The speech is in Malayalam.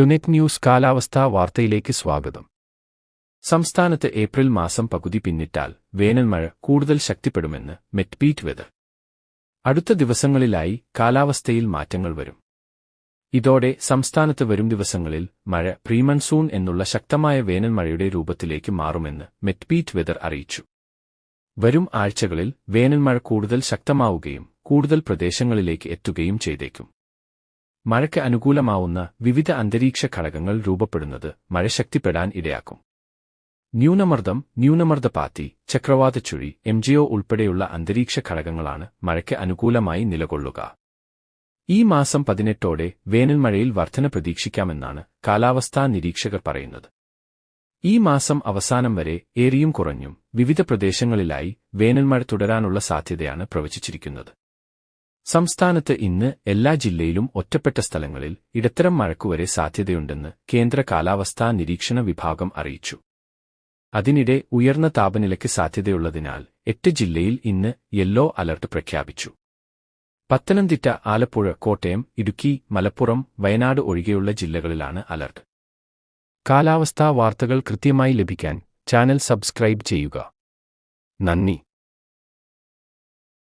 ടുനെറ്റ് ന്യൂസ് കാലാവസ്ഥാ വാർത്തയിലേക്ക് സ്വാഗതം. സംസ്ഥാനത്ത് ഏപ്രിൽ മാസം പകുതി പിന്നിട്ടാൽ വേനൽമഴ കൂടുതൽ ശക്തിപ്പെടുമെന്ന് മെറ്റ്പീറ്റ് വെതർ. അടുത്ത ദിവസങ്ങളിലായി കാലാവസ്ഥയിൽ മാറ്റങ്ങൾ വരും. ഇതോടെ സംസ്ഥാനത്ത് വരും ദിവസങ്ങളിൽ മഴ പ്രീമൺസൂൺ എന്നുള്ള ശക്തമായ വേനൽ മഴയുടെ രൂപത്തിലേക്ക് മാറുമെന്ന് മെറ്റ്പീറ്റ് വെതർ അറിയിച്ചു. വരും ആഴ്ചകളിൽ വേനൽമഴ കൂടുതൽ ശക്തമാവുകയും കൂടുതൽ പ്രദേശങ്ങളിലേക്ക് എത്തുകയും ചെയ്തേക്കും. മഴയ്ക്ക് അനുകൂലമാവുന്ന വിവിധ അന്തരീക്ഷ ഘടകങ്ങൾ രൂപപ്പെടുന്നത് മഴ ശക്തിപ്പെടാൻ ഇടയാക്കും. ന്യൂനമർദ്ദം ന്യൂനമർദ്ദപാത്തി ചക്രവാതച്ചുഴി എംജിഒ ഉൾപ്പെടെയുള്ള അന്തരീക്ഷ ഘടകങ്ങളാണ് മഴയ്ക്ക് അനുകൂലമായി നിലകൊള്ളുക. ഈ മാസം പതിനെട്ടോടെ വേനൽമഴയിൽ വർധന പ്രതീക്ഷിക്കാമെന്നാണ് കാലാവസ്ഥാ നിരീക്ഷകർ പറയുന്നത്. ഈ മാസം അവസാനം വരെ ഏറിയും കുറഞ്ഞും വിവിധ പ്രദേശങ്ങളിലായി വേനൽമഴ തുടരാനുള്ള സാധ്യതയാണ് പ്രവചിച്ചിരിക്കുന്നത്. സംസ്ഥാനത്ത് ഇന്ന് എല്ലാ ജില്ലയിലും ഒറ്റപ്പെട്ട സ്ഥലങ്ങളിൽ ഇടത്തരം മഴക്കുവരെ സാധ്യതയുണ്ടെന്ന് കേന്ദ്ര കാലാവസ്ഥാ നിരീക്ഷണ വിഭാഗം അറിയിച്ചു. അതിനിടെ ഉയർന്ന താപനിലയ്ക്ക് സാധ്യതയുള്ളതിനാൽ എട്ട് ജില്ലയിൽ ഇന്ന് യെല്ലോ അലർട്ട് പ്രഖ്യാപിച്ചു. പത്തനംതിട്ട ആലപ്പുഴ കോട്ടയം ഇടുക്കി മലപ്പുറം വയനാട് ഒഴികെയുള്ള ജില്ലകളിലാണ് അലർട്ട്. കാലാവസ്ഥാ വാർത്തകൾ കൃത്യമായി ലഭിക്കാൻ ചാനൽ സബ്സ്ക്രൈബ് ചെയ്യുക. നന്ദി.